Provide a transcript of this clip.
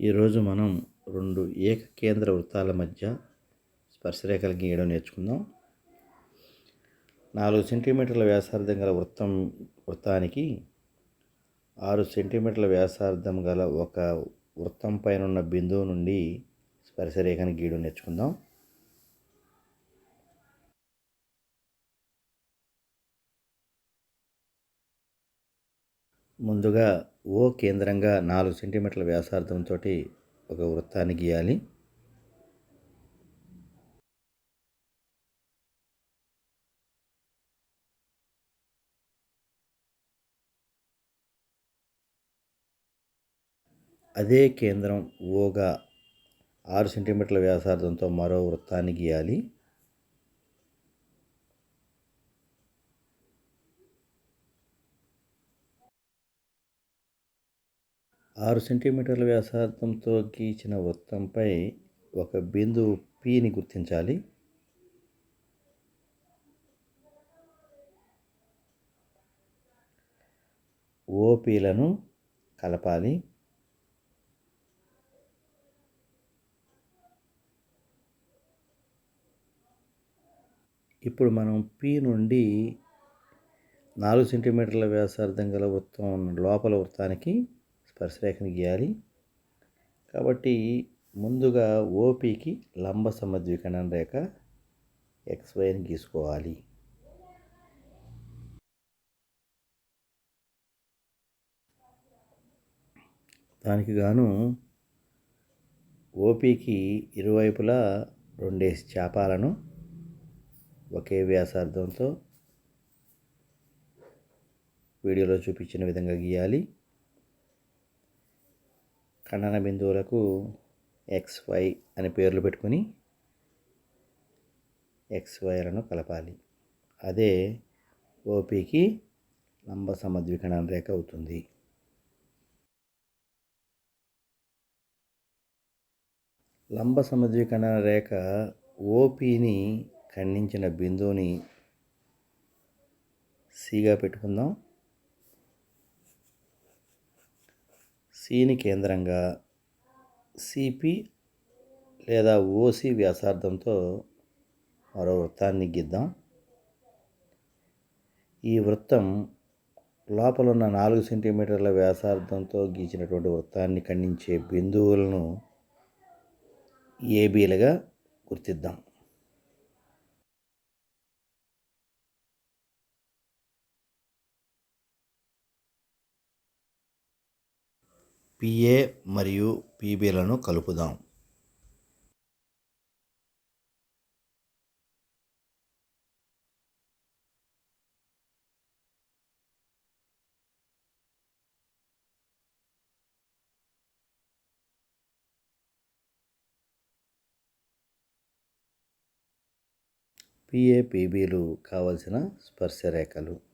ఈరోజు మనం రెండు ఏకకేంద్ర వృత్తాల మధ్య స్పర్శరేఖలు గీయడం నేర్చుకుందాం. నాలుగు సెంటీమీటర్ల వ్యాసార్థం గల వృత్తం వృత్తానికి ఆరు సెంటీమీటర్ల వ్యాసార్థం గల ఒక వృత్తం పైన ఉన్న బిందువు నుండి స్పర్శరేఖను గీయడం నేర్చుకుందాం. ముందుగా ఓ కేంద్రంగా నాలుగు సెంటీమీటర్ల వ్యాసార్థంతో ఒక వృత్తాన్ని గీయాలి. అదే కేంద్రం ఓగా ఆరు సెంటీమీటర్ల వ్యాసార్థంతో మరో వృత్తాన్ని గీయాలి. ఆరు సెంటీమీటర్ల వ్యాసార్థంతో గీచిన వృత్తంపై ఒక బిందువు పిని గుర్తించాలి. ఓపీలను కలపాలి. ఇప్పుడు మనం పి నుండి నాలుగు సెంటీమీటర్ల వ్యాసార్థం గల వృత్తం లోపల వృత్తానికి స్పర్శరేఖను గీయాలి. కాబట్టి ముందుగా ఓపీకి లంబ సమద్వికణం రేఖ ఎక్స్వైని గీసుకోవాలి. దానికి గాను ఓపీకి ఇరువైపులా రెండేసి చేపాలను ఒకే వ్యాసార్థంతో వీడియోలో చూపించిన విధంగా గీయాలి. ఖండన బిందువులకు ఎక్స్ వై అని పేర్లు పెట్టుకుని ఎక్స్ వైలను కలపాలి. అదే ఓపీకి లంబ సమద్వికరణ రేఖ అవుతుంది. లంబ సమద్వికరణ రేఖ ఓపీని ఖండించిన బిందువుని సిగా పెట్టుకుందాం. సిని కేంద్రంగా సిపి లేదా ఓసి వ్యాసార్థంతో మరో వృత్తాన్ని గీద్దాం. ఈ వృత్తం లోపల ఉన్న నాలుగు సెంటీమీటర్ల వ్యాసార్థంతో గీచినటువంటి వృత్తాన్ని ఖండించే బిందువులను ఏబీలుగా గుర్తిద్దాం. పిఏ మరియు పీబీలను కలుపుదాం. పిఏపిబిలు పీబీలు కావలసిన స్పర్శ రేఖలు.